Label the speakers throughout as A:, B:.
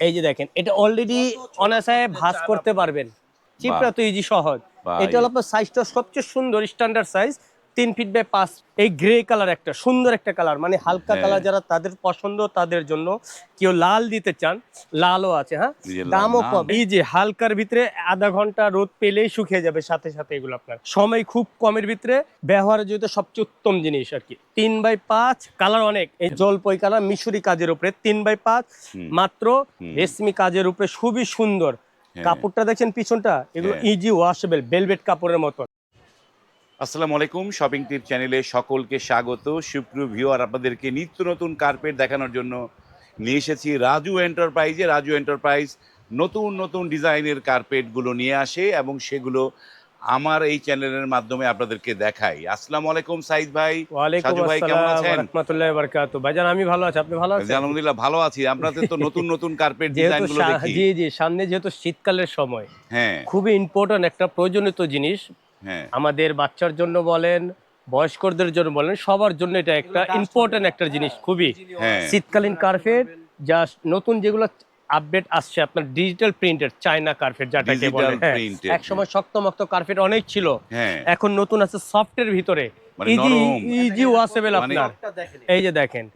A: এই যে দেখেন এটা অলরেডি অনাসায় ভাঁজ করতে পারবেন। চিপটা তো ইজি সহজ। এটা হলো আপনার সাইজটা সবচেয়ে সুন্দর স্ট্যান্ডার্ড সাইজ তিন ফিট বাই পাঁচ এই গ্রে কালার একটা সুন্দর একটা কালার মানে হালকা
B: হ্যাঁ।
A: কালার যারা তাদের পছন্দ তাদের জন্য কেউ লাল দিতে চান লালও আছে হ্যাঁ? দামও কম। এই যে হালকার ভিতরে আধা ঘণ্টা রোদ পেলেই শুকিয়ে যাবে সাথে সাথে এগুলো আপনার। সময় খুব কমের ভিতরে ব্যবহারের জন্য সবচেয়ে উত্তম জিনিস আর কি। তিন বাই পাঁচ কালার অনেক। এই জলপই কালার মিশরি কাজের উপরে তিন বাই পাঁচ মাত্র রেশমি কাজের উপরে খুবই সুন্দর।
B: হ্যাঁ।
A: কাপড়টা দেখছেন পিছনটা এগুলো
B: হ্যাঁ।
A: ইজি ওয়াশেবল বেলভেট কাপড়ের মতো।
B: আসসালামু আলাইকুম শপিং টিপ চ্যানেলে সকলকে স্বাগত। সুপ্রিয় ভিউয়ার আপনাদেরকে নিত্য নতুন কার্পেট দেখানোর জন্য নিয়ে এসেছি রাজু এন্টারপ্রাইজে রাজু এন্টারপ্রাইজ নতুন নতুন ডিজাইনের কার্পেটগুলো নিয়ে আসে এবং সেগুলো আমার এই চ্যানেলের মাধ্যমে আপনাদেরকে দেখাই। আসসালামু আলাইকুম সাইদ ভাই। সাজু ভাই কেমন আছেন?
A: রাহমাতুল্লাহি ওয়া ভাইজান আমি ভালো আছি আপনি ভালো আছেন?
B: আলহামদুলিল্লাহ ভালো আছি। আপনাদের তো নতুন নতুন কার্পেট ডিজাইনগুলো দেখি।
A: জি জি সামনে যেহেতু শীতকালের সময়
B: হ্যাঁ।
A: খুবই ইম্পর্টেন্ট একটা প্রয়োজনীয় জিনিস আমাদের বাচ্চার জন্য বলেন বয়স্কদের জন্য বলেন সবার জন্য এটা একটা ইম্পর্টেন্ট একটা জিনিস খুবই।
B: হ্যাঁ।
A: শীতকালীন কার্পেট জাস্ট নতুন যেগুলো আপডেট আসছে আপনার ডিজিটাল প্রিন্টেড চায়না কার্পেট যেটাকে বলে এক সময় শক্তমক্ত কার্পেট অনেক ছিল।
B: হ্যাঁ।
A: এখন নতুন আছে সফটের ভিতরে।
B: মানে
A: ইজি
B: নরম।
A: ইজি ওয়াশেবল
B: মানে-
A: আপনার। এই যে দেখেন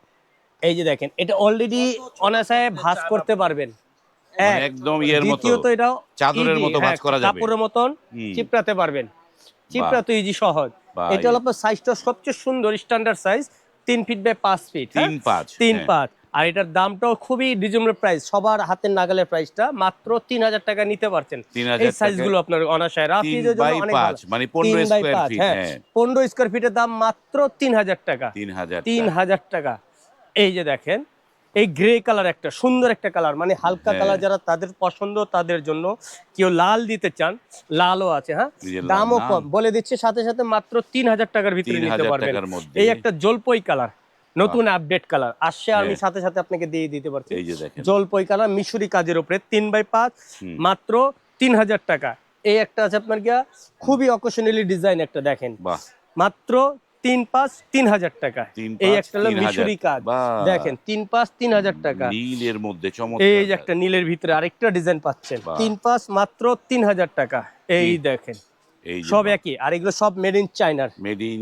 A: এই যে দেখেন এটা অলরেডি অনায়াসায় ভাঁজ করতে পারবেন।
B: মানে একদম ইয়ের মতো।
A: দ্বিতীয়ত এটাও
B: চাদরের মতো
A: হ্যাঁ,
B: ভাঁজ করা যাবে।
A: কাপড়ের মতন। চিপড়াতে পারবেন। চিপড়া তো ইজি সহজ। এটা হলো আপনার সাইজটা সবচেয়ে সুন্দর স্ট্যান্ডার্ড সাইজ তিন ফিট বাই পাঁচ ফিট
B: তিন পাঁচ
A: তিন
B: হ্যাঁ।
A: পাঁচ। আর এটার দামটাও খুবই রিজনেবল প্রাইস সবার হাতের নাগালের প্রাইসটা মাত্র তিন হাজার টাকা নিতে পারছেন।
B: 3000
A: এই সাইজগুলো আপনার অনাশায়। রাফিজের জন্য অনেক
B: মানে পনেরো স্কোয়ার ফিট
A: হ্যাঁ।
B: হ্যাঁ।
A: পনেরো স্কোয়ার ফিটের দাম মাত্র তিন হাজার টাকা।
B: তিন হাজার
A: তিন হাজার টাকা। এই যে দেখেন এই গ্রে কালার একটা সুন্দর একটা কালার মানে হালকা
B: হ্যাঁ।
A: কালার যারা তাদের পছন্দ তাদের জন্য কেউ লাল দিতে চান লালও আছে হ্যাঁ? দামও কম বলে দিচ্ছে সাথে সাথে মাত্র তিন হাজার টাকার ভিতরে নিতে পারবেন। এই একটা জলপই কালার নতুন আপডেট কালার আসছে আমি
B: হ্যাঁ।
A: সাথে সাথে আপনাকে দিয়ে দিতে পারছি। জলপই কালার মিশরি কাজের উপরে তিন বাই পাঁচ মাত্র তিন হাজার টাকা। এই একটা আছে আপনার গিয়া খুবই অকশনালি ডিজাইন একটা দেখেন।
B: বাহ।
A: মাত্র তিন পাঁচ তিন হাজার টাকা। এই একটা হলো মিশরি কাজ। দেখেন তিন পাঁচ তিন হাজার টাকা।
B: নীলের মধ্যে
A: এই যে একটা নীলের ভিতরে আরেকটা ডিজাইন পাচ্ছেন। তিন পাঁচ মাত্র তিন হাজার টাকা। এই দেখেন সব একই আর এগুলো সব মেড ইন চায়নার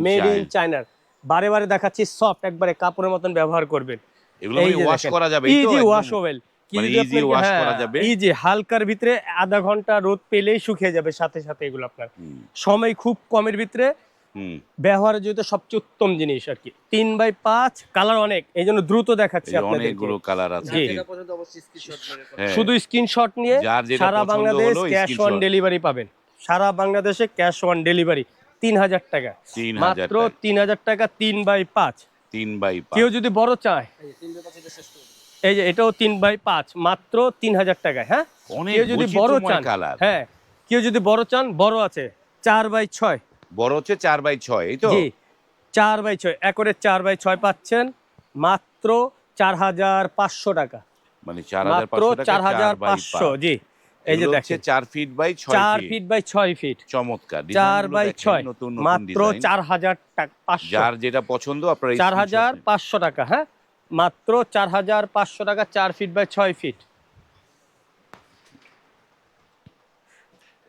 B: মেড ইন
A: চায়নার বারে বারে দেখাচ্ছি সফট একবারে কাপড়ের মতন ব্যবহার করবেন।
B: এগুলো ওয়াশ করা যাবে
A: ইজি
B: করা যাবে?
A: ইজি হালকার ভিতরে আধা ঘণ্টা রোদ পেলেই শুকিয়ে যাবে সাথে সাথে এগুলো আপনার। সময় খুব কমের ভিতরে ব্যবহারের জন্য সবচেয়ে উত্তম জিনিস আর কি। তিন বাই পাঁচ কালার অনেক এই জন্য দ্রুত দেখাচ্ছি
B: অনেকগুলো কালার আছে।
A: জি।
B: হ্যাঁ।
A: শুধু স্ক্রিনশট নিয়ে সারা বাংলাদেশ ক্যাশ অন ডেলিভারি পাবেন। সারা বাংলাদেশে ক্যাশ অন ডেলিভারি তিন হাজার টাকা। মাত্র তিন হাজার টাকা তিন বাই পাঁচ।
B: তিন বাই
A: কেউ যদি বড় চায় এই যে এটাও তিন বাই পাঁচ মাত্র তিন হাজার টাকায় হ্যাঁ? কেউ যদি বড় চান
B: কালার
A: হ্যাঁ কেউ যদি বড় চান বড় আছে চার বাই ছয়।
B: বড় হচ্ছে চার বাই ছয় এই তো?
A: চার বাই ছয় একরে চার বাই ছয় পাচ্ছেন মাত্র চার হাজার পাঁচশো টাকা।
B: মানে চার হাজার পাঁচশো টাকা
A: চার হাজার পাঁচশো
B: পাঁচ।
A: জি এই যে দেখেন।
B: চার ফিট বাই
A: চার
B: ফিট
A: বাই ছয় ফিট
B: চমৎকার।
A: চার বাই ছয় মাত্র চার হাজার পাঁচশো।
B: যার যেটা পছন্দ আপনারা
A: চার হাজার পাঁচশো টাকা হ্যাঁ? মাত্র চার হাজার পাঁচশো টাকা চার ফিট বাই ছয় ফিট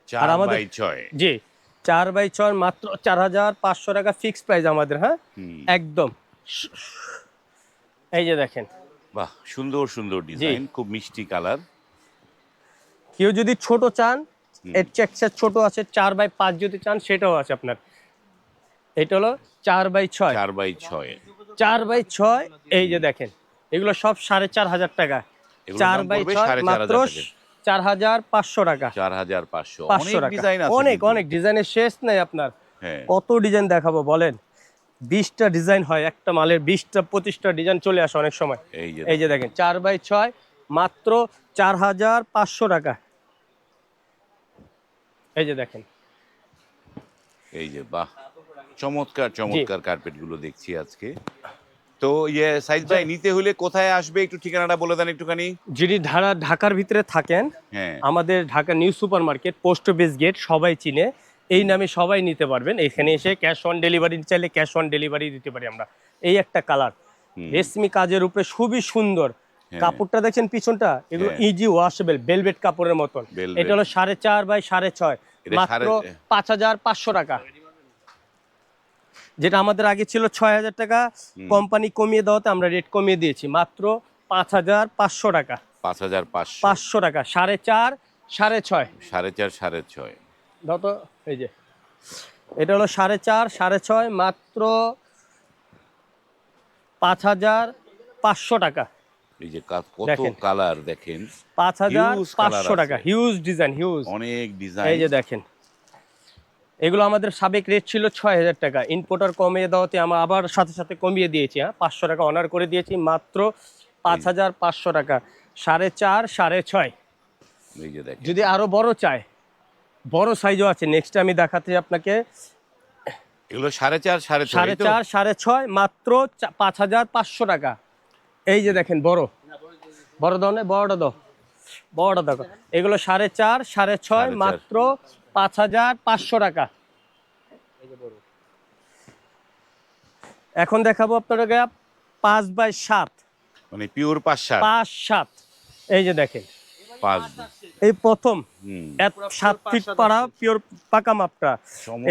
B: চার
A: আর আমাদের-
B: বাই ছয়।
A: জি চার বাই ছয় মাত্র চার হাজার পাঁচশো টাকা ফিক্সড প্রাইস আমাদের হ্যাঁ? একদম। এই যে দেখেন।
B: বাহ সুন্দর সুন্দর ডিজাইন খুব মিষ্টি কালার
A: কেউ যদি ছোট চান এর চেকচার ছোট আছে চার বাই পাঁচ যদি চান সেটাও আছে আপনার। এটা হলো চার বাই ছয়।
B: চার বাই ছয়।
A: চার বাই ছয় এই যে দেখেন। এগুলো সব সাড়ে চার হাজার টাকা। চার বাই ছয় মাত্র। চার হাজার পাঁচশো টাকা।
B: চার হাজার পাঁচশো।
A: পাঁচশো
B: অনেক
A: টাকা।
B: ডিজাইন আছে
A: অনেক অনেক ডিজাইনের শেষ নেই আপনার।
B: হ্যাঁ।
A: কত ডিজাইন দেখাবো বলেন? বিশটা ডিজাইন হয় একটা মালের বিশটা পঁচিশটা ডিজাইন চলে আসে অনেক সময়।
B: এই যে
A: দেখেন চার বাই ছয় মাত্র চার হাজার পাঁচশো টাকা। এই যে দেখেন।
B: এই যে বাহ। চমৎকার চমৎকার কার্পেটগুলো দেখছি আজকে। তো ইয়ে সাইজ ভাই নিতে হলে কোথায় আসবে? একটু ঠিকানাটা বলে দেন একটুখানি।
A: যদি ঢাকা ঢাকার ভিতরে থাকেন
B: হ্যাঁ।
A: আমাদের Dhaka new super market post office gate সবাই চিনে। এই নামে সবাই নিতে পারবেন। এখানে এসে ক্যাশ অন ডেলিভারি চাইলে ক্যাশ অন ডেলিভারি দিতে পারি আমরা। এই একটা কালার। রেশমি কাজের উপরে খুবই সুন্দর।
B: হ্যাঁ।
A: কাপড়টা দেখছেন পিছনটা? এগুলো। ইজি ওয়াশেবল বেলভেট কাপড়ের মতন। এটা হলো সাড়ে চার বাই সাড়ে ছয়। মাত্র পাঁচ হাজার পাঁচশো টাকা। যেটা আমাদের আগে ছিল ছয় হাজার টাকা কোম্পানি কমিয়ে দেওয়াতে আমরা রেট কমিয়ে দিয়েছি। মাত্র পাঁচ হাজার পাঁচশো টাকা।
B: পাঁচ হাজার পাঁচশো।
A: টাকা সাড়ে চার সাড়ে ছয়।
B: সাড়ে চার সাড়ে ছয়।
A: দাও তো এই যে। এটা হলো সাড়ে চার সাড়ে ছয় মাত্র পাঁচ হাজার পাঁচশো টাকা।
B: এই যে কত। কালার দেখেন।
A: পাঁচ হাজার পাঁচশো টাকা হিউজ ডিজাইন হিউজ
B: অনেক
A: এই যে দেখেন। এগুলো আমাদের সাবেক রেট ছিল ছয় হাজার টাকা। ইনপোর্টার কমিয়ে দেওয়াতে আমরা আবার সাথে সাথে কমিয়ে দিয়েছি হ্যাঁ? পাঁচশো টাকা অনার করে দিয়েছি মাত্র পাঁচ হাজার পাঁচশো টাকা। সাড়ে চার সাড়ে ছয়। যদি আরও বড় চায় বড় সাইজও আছে। নেক্সট আমি দেখাতে আপনাকে
B: এগুলো সাড়ে চার সাড়ে ছয়
A: সাড়ে চার সাড়ে ছয় মাত্র পাঁচ হাজার পাঁচশো টাকা। এই যে দেখেন বড়। বড় দাও না বড়টা দাও বড়টা দেখো। এগুলো সাড়ে চার সাড়ে ছয় মাত্র পাঁচ হাজার পাঁচশো টাকা। এখন দেখাবো আপনাদেরকে পাঁচ বাই সাত।
B: মানে পিওর পাঁচ সাত।
A: পাঁচ সাত। এই যে দেখেন। এই প্রথম। সাত ফিট পাড়া পিওর পাকা মাপটা।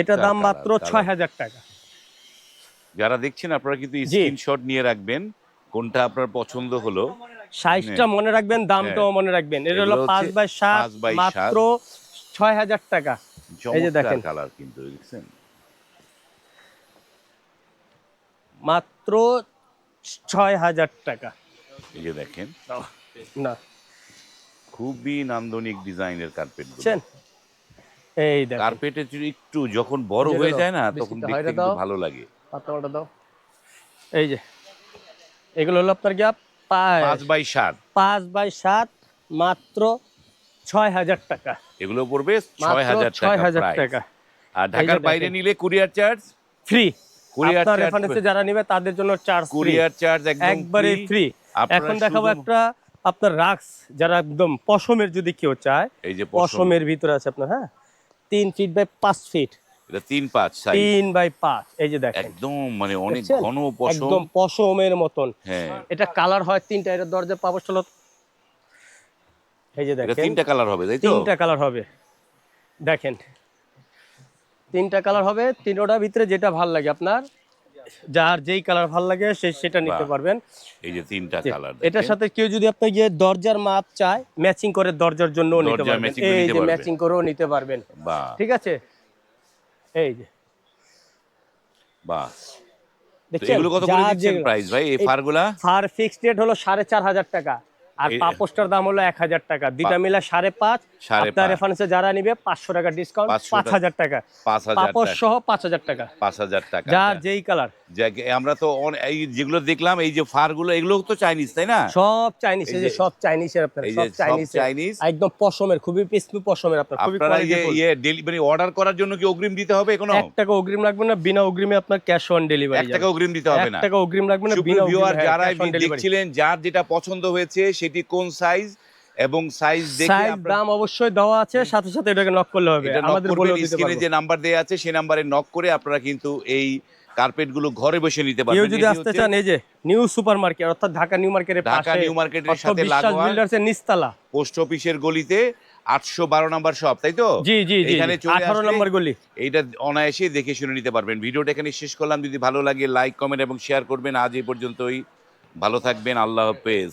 A: এটা দাম মাত্র ছয় হাজার টাকা।
B: যারা দেখছেন আপনারা কিন্তু। স্ক্রিনশট নিয়ে রাখবেন কোনটা আপনার পছন্দ হলো।
A: সাইজটা মনে রাখবেন দামটাও মনে রাখবেন। এটা হলো
B: হ্যাঁ।
A: পাঁচ বাই সাত। মাত্র ছয় হাজার টাকা। এই যে দেখেন।
B: কালার কিন্তু দেখছেন?
A: মাত্র ছয় হাজার টাকা।
B: এই যে দেখেন।
A: না।
B: খুবই নান্দনিক ডিজাইনের কার্পেট
A: বুঝছেন? এই দেখেন।
B: কার্পেটের একটু যখন বড় হয়ে যায় না তখন দেখতে কিন্তু। ভালো লাগে।
A: পাতাটা দাও। এই যে। এগুলো হলো আপনার পাঁচ
B: পাঁচ বাই সাত।
A: পাঁচ বাই সাত মাত্র ছয় হাজার টাকা।
B: এগুলো পড়বে ছয় হাজার
A: ছয় হাজার
B: টাকা। আর ঢাকার বাইরে নিলে কুরিয়ার চার্জ
A: ফ্রি রেফারেন্সে যারা নিবে তাদের জন্য চার্জ
B: কুরিয়ার চার্জ
A: একবারে ফ্রি এখন দেখাবো একটা আপনার রাক্স যারা একদম পশমের যদি কেউ চায়
B: এই যে
A: পশমের ভিতরে আছে আপনার হ্যাঁ? তিন ফিট বাই পাঁচ ফিট
B: এটা তিন পাঁচ
A: তিন বাই পাঁচ। এই যে দেখেন।
B: একদম মানে অনেক ঘন পশম।
A: একদম পশমের মতন।
B: হ্যাঁ।
A: এটা কালার হয় তিনটা এটা দরজা পাবো এই যে দেখেন
B: তিনটা কালার হবে তাই তো?
A: তিনটা কালার হবে। দেখেন তিনটা কালার হবে তিনোটার ভিতরে যেটা ভালো লাগে আপনার যার যেই কালার ভালো লাগে সে সেটা নিতে পারবেন।
B: এই যে তিনটা কালার
A: এটার সাথে কেউ যদি আপনার গিয়ে দরজার মাপ চায় ম্যাচিং করে দরজার জন্য নিতে পারবেন। এই যে ম্যাচিং করেও নিতে পারবেন। ঠিক আছে? এই যে।
B: বা
A: দেখছেন?
B: এগুলো কত করে দিচ্ছেন প্রাইস ভাই এই ফারগুলা?
A: ফার ফিক্সড রেট হলো সাড়ে চার হাজার টাকা। আর পাপোসটার দাম হলো এক হাজার টাকা। দুইটা মিলে সাড়ে পাঁচ। আপনার রেফারেন্সে যারা নিবে পাঁচশো টাকা ডিসকাউন্ট
B: 500
A: পাঁচ হাজার টাকা। পাপোস সহ পাঁচ হাজার টাকা।
B: পাঁচ হাজার টাকা।
A: যার যেই কালার
B: আমরা তো এই যেগুলো দেখলাম এই যে ফারগুলো এগুলো তো চাইনিজ তাই না?
A: সব চাইনিজ
B: এই
A: যে
B: যে-
A: সব চাইনিজের আপনার
B: এই যে
A: সব চাইনিজ
B: চাইনিজ
A: একদম পশমের খুবই পিসপি পশমের আপনার খুবই
B: আপনারা ইয়ে
A: কোয়ালিটিফুল
B: ইয়ে ডেলিভারি অর্ডার করার জন্য কি অগ্রিম দিতে হবে কোনো
A: এক টাকা অগ্রিম লাগবে না বিনা অগ্রিমে আপনার ক্যাশ অন ডেলিভারি
B: এক টাকা অগ্রিম দিতে হবে
A: এক
B: না।
A: টাকা অগ্রিম লাগবে না বিনা অগ্রিমে
B: যারা
A: ক্যাশ
B: দেখছিলেন যার যেটা পছন্দ হয়েছে সেটি কোন সাইজ এবং সাইজ দেখে
A: সাইজ দাম অবশ্যই দেওয়া আছে সাথে সাথে এটাকে নক করলে হবে। আমাদের বলেও দিতে
B: স্ক্রিনে যে নাম্বার দেওয়া আছে সেই নাম্বারে নক করে আপনারা কিন্তু এই কার্পেটগুলো ঘরে বসে নিতে
A: কেউ
B: পারবেন
A: যদি আসতে চান এই যে নিউ সুপার মার্কেট অর্থাৎ ঢাকা নিউ মার্কেটের পাশে ঢাকা
B: নিউ মার্কেটের সাথে লাগোয়া
A: বিল্ডার্সের নিচতলা।
B: পোস্ট অফিসের গলিতে আটশো বারো নাম্বার শপ তাই তো?
A: জি জি জি
B: এখানে চলে
A: আঠারো
B: আসলে
A: নম্বর গলি।
B: এইটা অনায়াসে দেখে শুনে নিতে পারবেন। ভিডিওটা এখানে শেষ করলাম। যদি ভালো লাগে লাইক কমেন্ট এবং শেয়ার করবেন। আজ এই পর্যন্তই। ভালো থাকবেন। আল্লাহ হাফেজ।